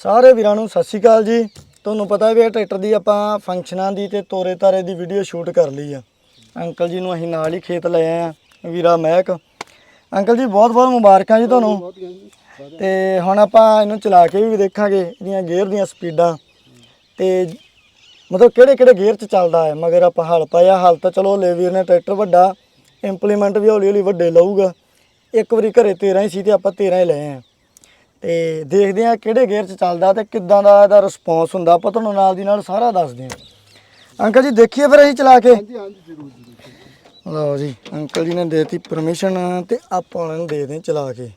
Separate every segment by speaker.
Speaker 1: ਸਾਰੇ ਵੀਰਾਂ ਨੂੰ ਸਤਿ ਸ਼੍ਰੀ ਅਕਾਲ ਜੀ। ਤੁਹਾਨੂੰ ਪਤਾ ਵੀ ਇਹ ਟਰੈਕਟਰ ਦੀ ਆਪਾਂ ਫੰਕਸ਼ਨਾਂ ਦੀ ਤੇ ਤੋਰੇ ਤਾਰੇ ਦੀ ਵੀਡੀਓ ਸ਼ੂਟ ਕਰ ਲਈ ਆ। ਅੰਕਲ ਜੀ ਨੂੰ ਅਸੀਂ ਨਾਲ ਹੀ ਖੇਤ ਲੈ ਆਏ ਆ, ਵੀਰਾ ਮਹਿਕ। ਅੰਕਲ ਜੀ, ਬਹੁਤ ਬਹੁਤ ਮੁਬਾਰਕਾਂ ਜੀ ਤੁਹਾਨੂੰ। ਤੇ ਹੁਣ ਆਪਾਂ ਇਹਨੂੰ ਚਲਾ ਕੇ ਵੀ ਦੇਖਾਂਗੇ, ਇਹਦੀਆਂ ਗੇਅਰ ਦੀਆਂ ਸਪੀਡਾਂ ਤੇ ਮਤਲਬ ਕਿਹੜੇ ਕਿਹੜੇ ਗੇਅਰ 'ਚ ਚੱਲਦਾ ਹੈ, ਮਗਰ ਆਪਾਂ ਹਲ ਪਾਇਆ, ਹਲ ਤਾਂ ਚਲੋ ਲੈ ਵੀਰ ਨੇ ਟਰੈਕਟਰ ਵੱਡਾ ਇੰਪਲੀਮੈਂਟ ਵੀ ਹੌਲੀ ਹੌਲੀ ਵੱਡੇ ਲਊਗਾ। ਇੱਕ ਵਾਰੀ ਘਰੇ 13 ਹੀ ਸੀ ਤੇ ਆਪਾਂ 13 ਹੀ ਲਏ ਆ। ਤੇ ਦੇਖਦੇ ਆ ਕਿਹੜੇ ਗੇਅਰ 'ਚ ਚੱਲਦਾ ਤੇ ਕਿੱਦਾਂ ਦਾ ਇਹਦਾ ਰਿਸਪੌਂਸ ਹੁੰਦਾ। ਆਪਾਂ ਤੁਹਾਨੂੰ ਨਾਲ ਦੀ ਨਾਲ ਸਾਰਾ ਦੱਸਦੇ ਆ ਅੰਕਲ ਜੀ ਦੇਖੀਏ ਫਿਰ ਅਸੀਂ ਚਲਾ ਕੇ।
Speaker 2: ਹਾਂਜੀ ਹਾਂਜੀ ਜ਼ਰੂਰ ਜ਼ਰੂਰ
Speaker 1: ਲਓ ਜੀ ਅੰਕਲ ਜੀ ਨੇ ਦੇਤੀ ਪਰਮਿਸ਼ਨ ਤੇ ਆਪਾਂ ਉਹਨਾਂ ਨੂੰ ਦੇ ਦੇ ਚਲਾ ਕੇ।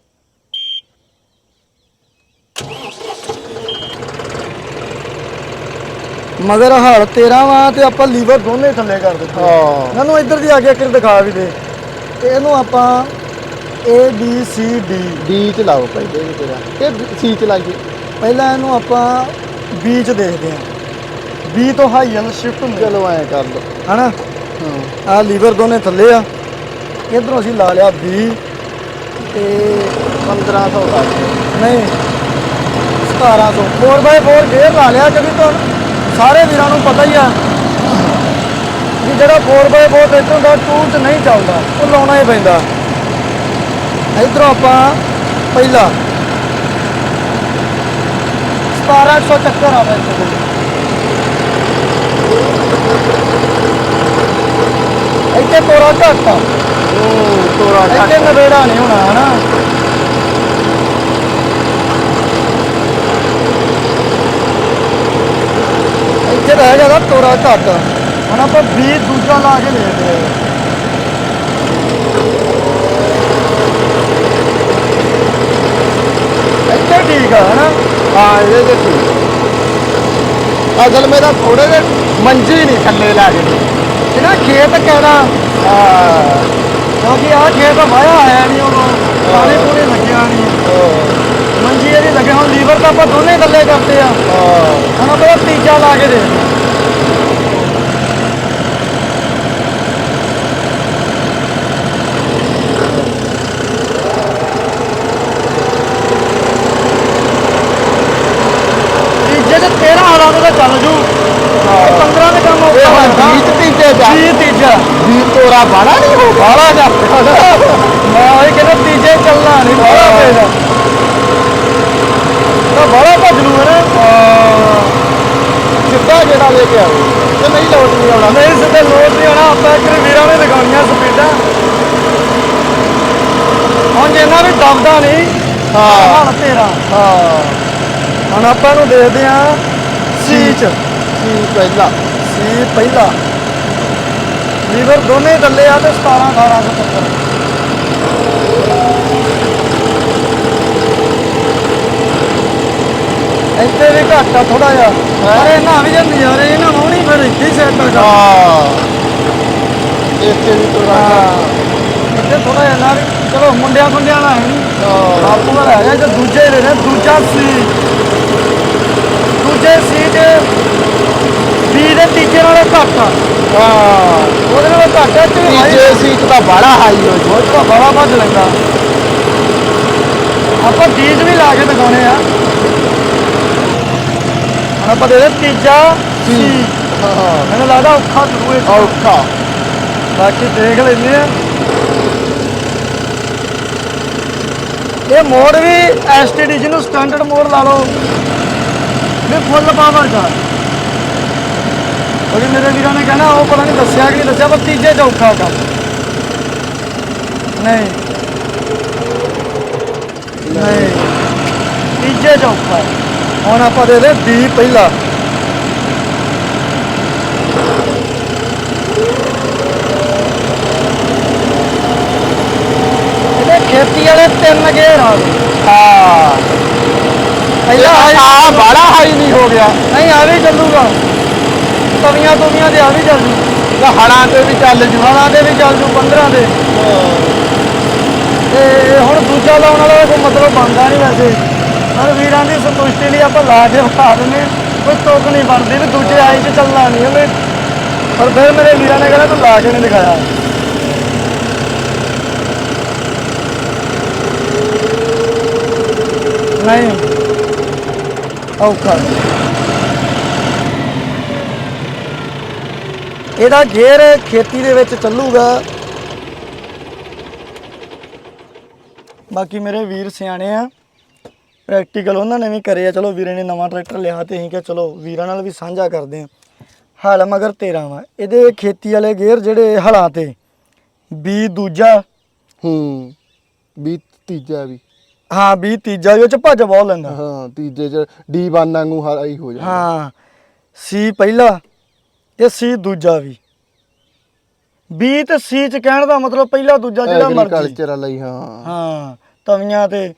Speaker 1: ਮਗਰ ਹਲ 13 ਵਾ ਤੇ ਆਪਾਂ ਲੀਵਰ ਦੋਨੇ ਥੱਲੇ ਕਰ ਦਿੱਤੇ।
Speaker 2: ਹਾਂ।
Speaker 1: ਮੈਨੂੰ ਇੱਧਰ ਦੀ ਆ ਕੇ ਇੱਕ ਦਿਖਾ ਵੀ ਦੇ। ਤੇ ਇਹਨੂੰ ਆਪਾਂ A B C D.
Speaker 2: D ਚ ਲਾਓ ਪਹਿਲੇ ਵੀ ਤੇਰਾ ਇਹ ਸੀ ਚ ਲਾਈਏ।
Speaker 1: ਪਹਿਲਾਂ ਇਹਨੂੰ ਆਪਾਂ B ਚ ਦੇਖਦੇ ਹਾਂ। B ਤੋਂ ਹਾਈ ਵੱਲ ਸ਼ਿਫਟ ਹੁੰਦੇ।
Speaker 2: ਚਲੋ ਐ ਕਰ ਲਓ।
Speaker 1: ਹਨਾ?
Speaker 2: ਹਾਂ।
Speaker 1: ਆ ਲੀਵਰ ਦੋਨੇ ਥੱਲੇ ਆ। ਇਧਰੋਂ ਅਸੀਂ ਲਾ ਲਿਆ B ਤੇ
Speaker 2: 1500 ਦਾ
Speaker 1: ਨਹੀਂ 1700 4x4 ਗੇਅਰ ਲਾ ਲਿਆ ਕਿਉਂਕਿ ਤੁਹਾਨੂੰ ਸਾਰੇ ਵੀਰਾਂ ਨੂੰ ਪਤਾ ਹੀ ਆ ਕਿ ਜਿਹੜਾ 4x4 ਟਰੈਕਟਰ ਦਾ ਟੂਲ 'ਚ ਨਹੀਂ ਚੱਲਦਾ। ਉਹ ਲਾਉਣਾ ਹੀ ਪੈਂਦਾ। ਇਧਰੋਂ ਆਪਾਂ ਪਹਿਲਾ 1700 ਚੱਕਰ ਆ ਵੈਸੇ ਤੇ। ਇੱਥੇ ਤੋਰਾ ਘੱਟ ਆ।
Speaker 2: ਉਹ ਤੋਰਾ
Speaker 1: ਇੱਥੇ ਨਵੇੜਾ ਨਹੀਂ ਹੋਣਾ ਹਨਾ? ਇੱਥੇ ਰਹਿ ਜਾਦਾ ਤੋਰਾ ਘੱਟ। ਹੁਣ ਆਪਾਂ 20 ਦੂਜਾ ਲਾ ਕੇ ਦੇਖਦੇ ਆ ਇੱਥੇ ਠੀਕ ਆ ਹਨਾ
Speaker 2: ਹਾਂ ਇਹਦੇ ਅਸਲ ਮੇਰਾ ਥੋੜੇ ਜਿਹੇ ਮੰਜੀ ਨਹੀਂ ਥੱਲੇ ਲਾ ਕੇ
Speaker 1: ਇਹਨਾਂ ਖੇਤ ਕਹਿਣਾ ਕਿਉਂਕਿ ਆਹ ਖੇਤ ਵਾਇਆ ਆਇਆ ਨਹੀਂ ਉਹਨੂੰ ਪਾਣੀ ਪੂਰੇ ਲੱਗਿਆ ਨਹੀਂ ਮੰਜੀ ਇਹਦੀ ਲੱਗੇ ਹੁਣ ਲੀਵਰ ਤਾਂ ਆਪਾਂ ਦੋਨੇ ਥੱਲੇ ਕਰਤੇ ਆ।
Speaker 2: ਹਾਂ।
Speaker 1: ਹੁਣ ਆਪਾਂ ਤੀਜਾ ਲਾ ਕੇ ਦੇ ਤੀਜੇ ਤੇ 13 ਹਾਲਾਂ ਦਾ ਚੱਲ ਜੂ 15 ਦੇ ਕੰਮ
Speaker 2: ਇਹ
Speaker 1: ਔਖਾ
Speaker 2: ਹੁਣ
Speaker 1: ਹੁੰਦਾ
Speaker 2: ਬੀਜ ਤੀਜੇ ਜਾ
Speaker 1: ਜੀ ਤੀਜਾ
Speaker 2: ਬੀਜ ਤੋਰਾ ਬਾੜਾ ਨਹੀਂ ਹੋ ਬਾੜਾ ਜਾ।
Speaker 1: ਮੈਂ ਉਹੀ ਕਹਿੰਦਾ ਤੀਜੇ ਚੱਲਣਾ ਨਹੀਂ ਬੜਾ ਪਏਗਾ ਤਾਂ ਬੜਾ ਭੱਜ ਲੂ ਹੈ ਨਾ।
Speaker 2: ਸਿੱਧਾ ਜਿਹੜਾ ਲੈ ਕੇ ਆਓ। ਤੇ ਨਹੀਂ ਲੋਟ ਨਹੀਂ ਆਉਣਾ।
Speaker 1: ਨਹੀਂ ਸਿੱਧੇ ਲੋਡ ਨਹੀਂ ਆਉਣਾ। ਆਪਾਂ ਇੱਕ ਵੀਰਾਂ ਨੇ ਦਿਖਾਉਣੀਆਂ ਸਪੀਡਾਂ। ਹੁਣ ਜਿੰਨਾ ਵੀ ਦਬਦਾ ਨਹੀਂ
Speaker 2: ਹਾਂ।
Speaker 1: ਹਣ ਤੇਰਾ।
Speaker 2: ਹਾਂ।
Speaker 1: ਹੁਣ ਆਪਾਂ ਨੂੰ ਦੇਖਦੇ ਆ ਸੀ ਚ।
Speaker 2: ਸੀ ਪਹਿਲਾ।
Speaker 1: ਸੀ ਪਹਿਲਾ। ਲੀਵਰ ਦੋਨੇ ਥੱਲੇ ਆ ਤੇ 17 1870 ਇੱਥੇ ਵੀ ਘੱਟ ਆ ਥੋੜਾ ਜਿਹਾ। ਪਰ ਇਹਨਾਂ ਵੀ ਜਾਂਦੀ ਯਾਰ ਇਹਨਾਂ ਨੂੰ ਨਹੀਂ ਫਿਰ ਇੱਥੇ ਸੈੱਟ ਕਰ।
Speaker 2: ਹਾਂ। ਇੱਥੇ ਵੀ
Speaker 1: ਹਾਂ। ਇੱਥੇ ਥੋੜਾ ਜਿਹਾ ਨਾ ਚਲੋ ਮੁੰਡਿਆਂ ਮੁੰਡਿਆਂ ਨਾਲ ਹੈ ਨਹੀਂ। ਆਪੂ ਦਾ ਹੈਗਾ ਜੇ ਦੂਜੇ ਦੇ ਨੇ ਦੂਜਾ ਸੀ। ਦੂਜੇ ਸੀ ਚ ਵੀ ਦੇ ਤੀਜੇ ਨਾਲੋਂ ਘੱਟ ਆ।
Speaker 2: ਹਾਂ।
Speaker 1: ਘੱਟ ਆ ਤੇ
Speaker 2: ਤੀਜੇ ਸੀਟ ਦਾ ਬਾੜਾ ਹਾਈ ਹੋ ਜੀ
Speaker 1: ਬਹੁਤ ਤਾਂ ਬੜਾ ਭੱਜ ਲੈਂਦਾ ਆਪਾਂ ਬੀਜ ਵੀ ਲਾ ਕੇ ਦਿਖਾਉਣੇ ਆ। ਹੁਣ ਆਪਾਂ ਦੇ ਦੇ ਤੀਜਾ ਸੀ
Speaker 2: ਹਾਂ।
Speaker 1: ਮੈਨੂੰ ਲੱਗਦਾ ਔਖਾ ਜ਼ਰੂਰ ਹੈ
Speaker 2: ਔਖਾ।
Speaker 1: ਬਾਕੀ ਦੇਖ ਲੈਂਦੇ ਆ। ਇਹ ਮੋਡ ਵੀ ਐਸਟੀਡੀ ਜਿਹਨੂੰ ਸਟੈਂਡਰਡ ਮੋਡ ਲਾ ਲਓ। ਵੀ ਫੁੱਲ ਪਾਵਰ ਦਾ ਉਹਦੇ ਮੇਰੇ ਵੀਰਾਂ ਨੇ ਕਹਿਣਾ ਉਹ ਪਤਾ ਨਹੀਂ ਦੱਸਿਆ ਕਿ ਨਹੀਂ ਦੱਸਿਆ ਪਰ ਤੀਜੇ ਚ ਔਖਾ ਕੰਮ। ਨਹੀਂ। ਨਹੀਂ। ਤੀਜੇ ਚ ਔਖਾ। ਹੈ। ਹੁਣ ਆਪਾਂ ਦੇ ਦੇ 20 ਪਹਿਲਾ। ਇਹਦੇ ਖੇਤੀ ਵਾਲੇ ਤਿੰਨ ਗੇਰ ਆ ਗਏ।
Speaker 2: ਹਾਂ।
Speaker 1: ਪਹਿਲਾ
Speaker 2: ਆ ਬਾੜਾ ਹਾਈ ਨਹੀਂ ਹੋ ਗਿਆ।
Speaker 1: ਨਹੀਂ ਆ ਵੀ ਚੱਲੂਗਾ। ਤਵੀਆਂ ਤਵੀਆਂ ਤੇ ਆ ਵੀ ਚੱਲ ਜੂ।
Speaker 2: ਹੜਾਂ ਤੇ ਵੀ ਚੱਲ ਜੂ
Speaker 1: ਵਾਲਾਂ ਦੇ ਵੀ ਚੱਲ ਜੂ 15 ਦੇ। ਤੇ ਹੁਣ ਦੂਜਾ ਲਾਉਣ ਵਾਲਾ ਕੋਈ ਮਤਲਬ ਬਣਦਾ ਨਹੀਂ ਵੈਸੇ। ਪਰ ਵੀਰਾਂ ਦੀ ਸੰਤੁਸ਼ਟੀ ਲਈ ਆਪਾਂ ਲਾ ਕੇ ਵਿਖਾ ਦਿੰਦੇ ਕੋਈ ਤੁਕ ਨਹੀਂ ਬਣਦੀ ਵੀ ਦੂਜੇ ਆਈ 'ਚ ਚੱਲਣਾ ਨਹੀਂ ਉਹਨੇ। ਪਰ ਫਿਰ ਮੇਰੇ ਵੀਰਾਂ ਨੇ ਕਹਿੰਦਾ ਤੂੰ ਲਾ ਕੇ ਨਹੀਂ ਦਿਖਾਇਆ। ਨਹੀਂ। ਔਖਾ ਇਹਦਾ ਗੇਅਰ ਖੇਤੀ ਦੇ ਵਿੱਚ ਚੱਲੂਗਾ। ਬਾਕੀ ਮੇਰੇ ਵੀਰ ਸਿਆਣੇ ਆ ਪ੍ਰੈਕਟੀਕਲ ਉਹਨਾਂ ਨੇ ਵੀ ਕਰੇ ਆ ਚਲੋ ਵੀਰੇ ਨੇ ਨਵਾਂ ਟਰੈਕਟਰ ਲਿਆ ਤੇ ਅਸੀਂ ਕਿਹਾ ਚਲੋ ਵੀਰਾਂ ਨਾਲ ਵੀ ਸਾਂਝਾ ਕਰਦੇ ਆ। ਹਲ ਮਗਰ 13 ਵਾ। ਇਹਦੇ ਖੇਤੀ ਵਾਲੇ ਗੇਅਰ ਜਿਹੜੇ ਹਲਾਂ ਤੇ ਬੀ ਦੂਜਾ।
Speaker 2: ਹੂੰ ਵੀ ਤੀਜਾ ਵੀ।
Speaker 1: ਹਾਂ ਬੀ ਤੀਜਾ ਵੀ ਉਹ ਚ ਭੱਜ ਬਹੁਤ ਲੈਂਦਾ।
Speaker 2: ਹਾਂ ਤੀਜੇ ਚ D1 ਵਾਂਗੂ ਹਾਈ ਹੋ ਜਾਂਦਾ।
Speaker 1: ਹਾਂ ਸੀ ਪਹਿਲਾ। ਤੇ ਸੀ ਦੂਜਾ ਵੀ। ਬੀ ਤੇ ਸੀ ਚ ਕਹਿਣ ਦਾ ਮਤਲਬ ਪਹਿਲਾ ਦੂਜਾ ਜਿਹੜਾ ਮਰਜ਼ੀ।
Speaker 2: ਐਗਰੀਕਲਚਰ ਲਈ ਹਾਂ।
Speaker 1: ਹਾਂ ਤਵੀਆਂ ਤੇ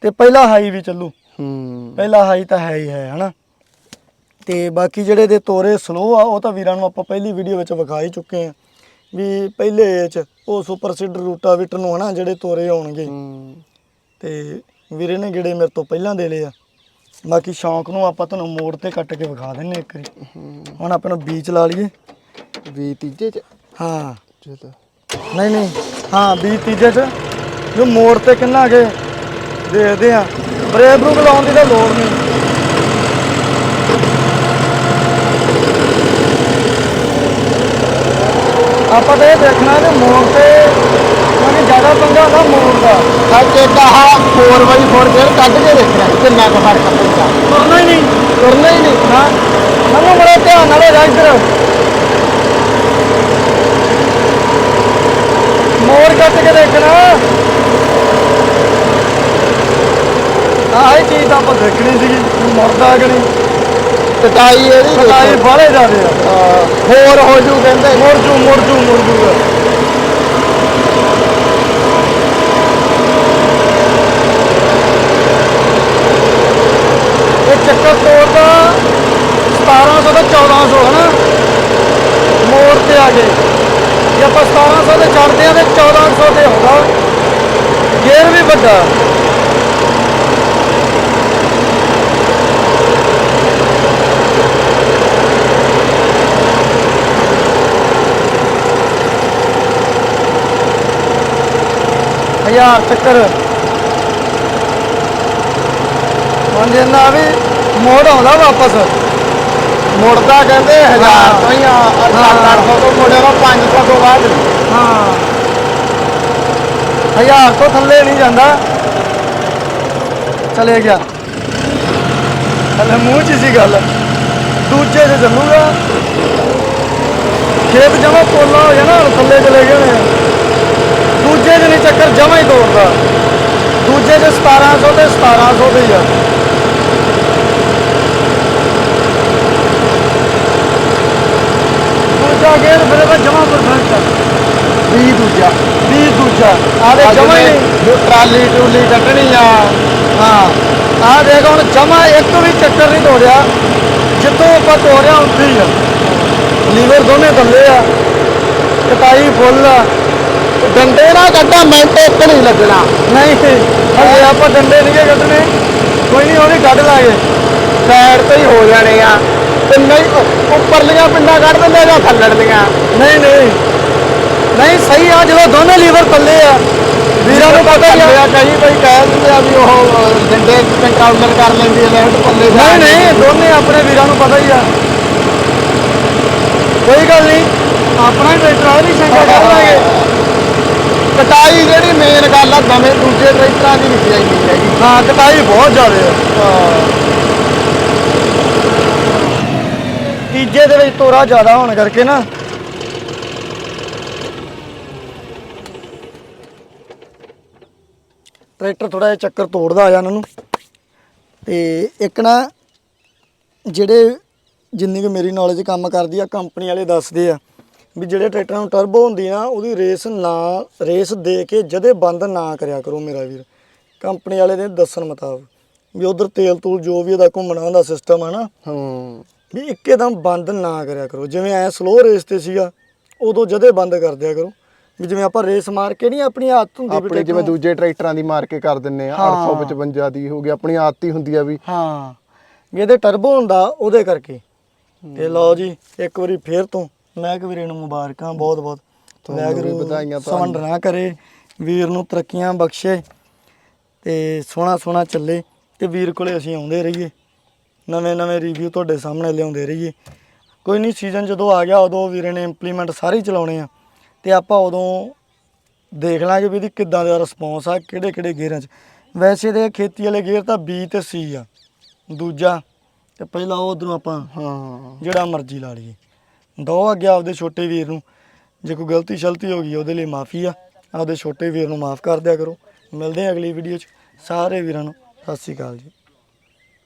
Speaker 1: ਤੇ ਪਹਿਲਾ ਹਾਈ ਵੀ ਚੱਲੂ।
Speaker 2: ਹੂੰ।
Speaker 1: ਪਹਿਲਾ ਹਾਈ ਤਾਂ ਹੈ ਹੀ ਹੈ ਹਨਾ? ਤੇ ਬਾਕੀ ਜਿਹੜੇ ਦੇ ਤੋਰੇ ਸਲੋ ਆ ਉਹ ਤਾਂ ਵੀਰਾਂ ਨੂੰ ਆਪਾਂ ਪਹਿਲੀ ਵੀਡੀਓ ਵਿੱਚ ਵਿਖਾ ਹੀ ਚੁੱਕੇ ਆ। ਵੀ ਪਹਿਲੇ ਚ ਉਹ ਸੁਪਰ ਸੀਡਰ ਰੂਟਾਵੀਟਰ ਨੂੰ ਹਨਾ ਜਿਹੜੇ ਤੋਰੇ ਆਉਣਗੇ।
Speaker 2: ਹੂੰ।
Speaker 1: ਤੇ ਵੀਰੇ ਨੇ ਜਿਹੜੇ ਮੇਰੇ ਤੋਂ ਪਹਿਲਾਂ ਦੇ ਲਏ ਆ। ਬਾਕੀ ਸ਼ੌਂਕ ਨੂੰ ਆਪਾਂ ਤੁਹਾਨੂੰ ਮੋੜ ਤੇ ਕੱਟ ਕੇ ਵਿਖਾ ਦਿੰਨੇ ਇੱਕ ਵਾਰੀ। ਹੁਣ ਆਪਾਂ ਨੂੰ ਬੀਚ ਲਾ ਲਈਏ।
Speaker 2: ਵੀ ਤੀਜੇ ਚ?
Speaker 1: ਹਾਂ।
Speaker 2: ਚਲੋ
Speaker 1: ਨਹੀਂ ਨਹੀਂ। ਹਾਂ ਬੀ ਤੀਜੇ ਚ। ਜੋ ਮੋੜ ਤੇ ਕਿੰਨਾ ਕੇ ਦੇਖਦੇ ਆ। ਬ੍ਰੇਕ ਬਰੂਕ ਲਾਉਣ ਦੀ ਤਾਂ ਲੋੜ ਨਹੀਂ। ਆਪਾਂ ਤਾਂ ਇਹ ਦੇਖਣਾ ਕਿ ਮੋੜ ਤੇ ਯਾਨੀ ਜ਼ਿਆਦਾ ਪੰਗਾ ਹੁੰਦਾ ਮੋੜ ਦਾ।
Speaker 2: ਅੱਜ ਇੱਕ ਆਹ 4x4 ਗੇਅਰ ਕੱਢ ਕੇ ਦੇਖਣਾ ਕਿੰਨਾ ਕੁ ਫ਼ਰਕ ਪੈਂਦਾ
Speaker 1: ਹੀ ਨਹੀਂ।
Speaker 2: ਤੁਰਨਾ ਹੀ ਨਹੀਂ।
Speaker 1: ਨਾ। ਮੈਨੂੰ ਬੜਾ ਧਿਆਨ ਨਾਲ ਹੋ ਇੱਧਰ। ਮੋੜ ਕੱਟ ਕੇ ਦੇਖਣਾ। ਆਹ ਇਹ ਚੀਜ਼ ਤਾਂ ਆਪਾਂ ਦੇਖਣੀ ਸੀਗੀ ਵੀ ਮੁੜਦਾ ਕਿ ਨਹੀਂ।
Speaker 2: ਕਟਾਈ ਇਹਦੀ ਦੇਖੋ।
Speaker 1: ਬਾਹਲੇ ਜਾਂਦੇ ਆ।
Speaker 2: ਹੋਰ ਹੋ ਜੂ ਕਹਿੰਦੇ।
Speaker 1: ਮੁੜ ਜੂ ਮੁੜ ਜੂ ਮੁੜ ਜੂਗਾ ਇਹ ਚੱਕਰ ਤੋੜਦਾ 1700 ਤੋਂ 1400 ਹਨਾ ਮੋੜ ਤੇ ਆ ਗਏ ਜੇ ਆਪਾਂ 1700 ਤੇ ਚੜਦੇ ਆ ਤੇ 1400 ਤੇ ਹੁੰਦਾ ਗੇਅਰ ਵੀ ਵੱਡਾ ਹਜ਼ਾਰ ਚੱਕਰ। ਹੁਣ ਜਿੰਨਾ ਵੀ ਮੋੜ ਆਉਂਦਾ ਵਾਪਸ।
Speaker 2: ਮੁੜਦਾ ਕਹਿੰਦੇ 1000
Speaker 1: ਹਾਂ।
Speaker 2: ਤੋਂ ਹੀ। ਆ 800 ਤੋਂ ਮੁੜੇਗਾ 500 ਤੋਂ ਬਾਅਦ।
Speaker 1: ਹਾਂ। ਹਜ਼ਾਰ ਤੋਂ ਥੱਲੇ ਨਹੀਂ ਜਾਂਦਾ। ਚਲੇ ਗਿਆ। ਹਲੇ ਮੂੰਹ 'ਚ ਸੀ ਗੱਲ। ਦੂਜੇ 'ਚ ਚੱਲੂਗਾ। ਖੇਤ ਜਮਾ ਪੋਲਾ ਹੋ ਜਾਣਾ ਥੱਲੇ ਚਲੇ ਗਏ ਹੋਣੇ ਆ। ਦੂਜੇ 'ਚ ਨਹੀਂ ਚੱਕਰ ਜਮਾ ਹੀ ਤੋੜਦਾ 'ਚ 1700 ਤੇ 1700 ਤੇ ਹੀ ਆ। ਦੂਜਾ ਗੇਰ ਫਿਰ ਇਹਦਾ ਜਮਾ ਪਰਫੈਕਟ ਆ
Speaker 2: ਵੀ ਦੂਜਾ।
Speaker 1: ਵੀ ਦੂਜਾ। ਆਦੇ ਜਮਾ ਹੀ ਨਹੀਂ।
Speaker 2: ਜੋ ਟਰਾਲੀ ਟੂਲੀ ਕੱਢਣੀ ਆ।
Speaker 1: ਹਾਂ। ਆ ਦੇਖ ਹੁਣ ਜਮਾ ਇੱਕ ਵੀ ਚੱਕਰ ਨਹੀਂ ਤੋੜਿਆ। ਜਿੱਥੋਂ ਆਪਾਂ ਤੋੜਿਆ ਉੱਥੇ ਹੀ ਆ। ਲੀਵਰ ਦੋਨੇ ਥੱਲੇ ਆ। ਕਟਾਈ ਫੁੱਲ ਆ।
Speaker 2: ਡੰਡੇ ਨਾਲ ਕੱਢਾ ਮਿੰਟ ਇੱਕ ਨਹੀਂ ਲੱਗਣਾ।
Speaker 1: ਨਹੀਂ ਹਲੇ ਆਪਾਂ ਡੰਡੇ ਨਹੀਂ ਗੇ ਕੱਢਣੇ। ਕੋਈ ਨਹੀਂ ਉਹ ਵੀ ਕੱਢ ਲਾਂਗੇ।
Speaker 2: ਸਾਈਡ ਤੇ ਹੀ ਹੋ ਜਾਣੇ ਆ। ਤੇ ਨਹੀਂ ਉੱਪਰਲੀਆਂ ਪਿੰਡਾਂ ਕੱਢ ਦਿੰਦੇ ਜਾਂ ਥੱਲੜਲੀਆਂ?
Speaker 1: ਨਹੀਂ ਨਹੀਂ। ਨਹੀਂ ਸਹੀ ਆ ਜਦੋਂ ਦੋਨੇ ਲੀਵਰ ਥੱਲੇ ਆ। ਵੀਰਾਂ ਨੂੰ ਪਤਾ ਹੀ ਆ।
Speaker 2: ਕਈ ਕੋਈ ਕਹਿ ਦਿੰਦੇ ਆ ਵੀ ਉਹ ਡੰਡੇ ਕੰਟਰੋਲਰ ਕਰ ਲੈਂਦੀ ਹੈ ਲੈਫਟ ਪੱਲੇ
Speaker 1: ਨਹੀਂ ਨਹੀਂ ਦੋਨੇ ਆਪਣੇ ਵੀਰਾਂ ਨੂੰ ਪਤਾ ਹੀ ਆ। ਕੋਈ ਗੱਲ ਨਹੀਂ ਆਪਣਾ ਹੀ ਟਰੈਕਟਰ ਆ ਨਹੀਂ ਸ਼ੰਕਾ ਕਰ ਲਾਂਗੇ।
Speaker 2: ਕਟਾਈ ਜਿਹੜੀ ਮੇਨ ਗੱਲ ਆ ਨਵੇਂ ਦੂਜੇ ਟਰੈਕਟਰਾਂ ਦੀ ਨਹੀਂ ਚਾਹੀਦੀ ਹੈਗੀ।
Speaker 1: ਹਾਂ ਕਟਾਈ ਬਹੁਤ ਜ਼ਿਆਦਾ ਆ। ਤੀਜੇ ਦੇ ਵਿੱਚ ਤੋਰਾ ਜ਼ਿਆਦਾ ਹੋਣ ਕਰਕੇ ਨਾ। ਟਰੈਕਟਰ ਥੋੜਾ ਜਿਹਾ ਚੱਕਰ ਤੋੜਦਾ ਆ ਇਹਨਾਂ ਨੂੰ। ਤੇ ਇੱਕ ਨਾ ਜਿਹੜੇ ਜਿੰਨੀ ਕੁ ਮੇਰੀ ਨੌਲੇਜ ਕੰਮ ਕਰਦੀ ਆ ਕੰਪਨੀ ਵਾਲੇ ਦੱਸਦੇ ਆ। ਵੀ ਜਿਹੜੇ ਟਰੈਕਟਰਾਂ ਨੂੰ ਟਰਬੋ ਹੁੰਦੀ ਆ ਉਹਦੀ ਰੇਸ ਨਾ ਰੇਸ ਦੇ ਕੇ ਜਦੇ ਬੰਦ ਨਾ ਕਰਿਆ ਕਰੋ ਮੇਰਾ ਵੀਰ। ਕੰਪਨੀ ਵਾਲੇ ਦੇ ਦੱਸਣ ਮੁਤਾਬਕ ਵੀ ਉਧਰ ਤੇਲ ਤੂਲ ਜੋ ਵੀ ਇਹਦਾ ਘੁੰਮਣਾ ਹੁੰਦਾ ਸਿਸਟਮ ਆ ਨਾ
Speaker 2: ਹੂੰ।
Speaker 1: ਵੀ ਇੱਕਦਮ ਬੰਦ ਨਾ ਕਰਿਆ ਕਰੋ। ਜਿਵੇਂ ਐ ਸਲੋ ਰੇਸ ਤੇ ਸੀਗਾ ਉਦੋਂ ਜਦੇ ਬੰਦ ਕਰ ਦਿਆ ਕਰੋ। ਵੀ ਜਿਵੇਂ ਆਪਾਂ ਰੇਸ ਮਾਰ ਕੇ ਨਹੀਂ ਆਪਣੀ ਆਦਤ ਹੁੰਦੀ ਵੀ
Speaker 2: ਆਪਣੇ ਜਿਵੇਂ ਦੂਜੇ ਟਰੈਕਟਰਾਂ ਦੀ ਮਾਰ ਕੇ ਕਰ ਦਿੰਨੇ ਆ
Speaker 1: ਹਾਂ।
Speaker 2: 855 ਦੀ ਹੋ ਗਈ ਆਪਣੀ ਆਦਤ ਹੀ ਹੁੰਦੀ ਆ ਵੀ।
Speaker 1: ਹਾਂ। ਵੀ ਇਹਦੇ ਟਰਬੋ ਹੁੰਦਾ ਉਹਦੇ ਕਰਕੇ। ਤੇ ਲਓ ਜੀ ਇੱਕ ਵਾਰੀ ਫੇਰ ਤੋਂ। ਮੈਂ ਕਿ ਵੀਰੇ ਨੂੰ ਮੁਬਾਰਕਾਂ ਬਹੁਤ ਬਹੁਤ ਵਾਹਿਗੁਰੂ
Speaker 2: ਵਧਾਈਆਂ ਤੁਹਾਨੂੰ।
Speaker 1: ਸਮੰਡ ਨਾ ਕਰੇ ਵੀਰ ਨੂੰ ਤਰੱਕੀਆਂ ਬਖਸ਼ੇ ਤੇ ਸੋਹਣਾ ਸੋਹਣਾ ਚੱਲੇ ਤੇ ਵੀਰ ਕੋਲੇ ਅਸੀਂ ਆਉਂਦੇ ਰਹੀਏ। ਨਵੇਂ ਨਵੇਂ ਰਿਵਿਊ ਤੁਹਾਡੇ ਸਾਹਮਣੇ ਲਿਆਉਂਦੇ ਰਹੀਏ। ਕੋਈ ਨਹੀਂ ਸੀਜ਼ਨ ਜਦੋਂ ਆ ਗਿਆ ਉਦੋਂ ਵੀਰੇ ਨੇ ਇੰਪਲੀਮੈਂਟ ਸਾਰੇ ਚਲਾਉਣੇ ਆ। ਤੇ ਆਪਾਂ ਉਦੋਂ ਦੇਖ ਲਾਂਗੇ ਵੀ ਇਹਦੀ ਕਿੱਦਾਂ ਦਾ ਰਿਸਪੌਂਸ ਆ ਕਿਹੜੇ ਕਿਹੜੇ ਗੇਅਰਾਂ 'ਚ। ਵੈਸੇ ਤੇ ਖੇਤੀ ਵਾਲੇ ਗੇਅਰ ਤਾਂ B ਤੇ C ਆ। ਦੂਜਾ ਤੇ ਪਹਿਲਾਂ ਉਹ ਉਧਰੋਂ ਆਪਾਂ
Speaker 2: ਹਾਂ।
Speaker 1: ਜਿਹੜਾ ਮਰਜ਼ੀ ਲਾ ਲਈਏ। ਦੋ ਅੱਗੇ ਆਪਦੇ ਛੋਟੇ ਵੀਰ ਨੂੰ। ਜੇ ਕੋਈ ਗਲਤੀ ਸ਼ਲਤੀ ਹੋ ਗਈ, ਉਹਦੇ ਲਈ ਮਾਫੀ ਆ। ਆਪਦੇ ਛੋਟੇ ਵੀਰ ਨੂੰ ਮਾਫ ਕਰ ਦਿਆ ਕਰੋ। ਮਿਲਦੇ ਆ ਅਗਲੀ ਵੀਡੀਓ 'ਚ। ਸਾਰੇ ਵੀਰਾਂ ਨੂੰ ਸਤਿ ਸ਼੍ਰੀ ਅਕਾਲ ਜੀ।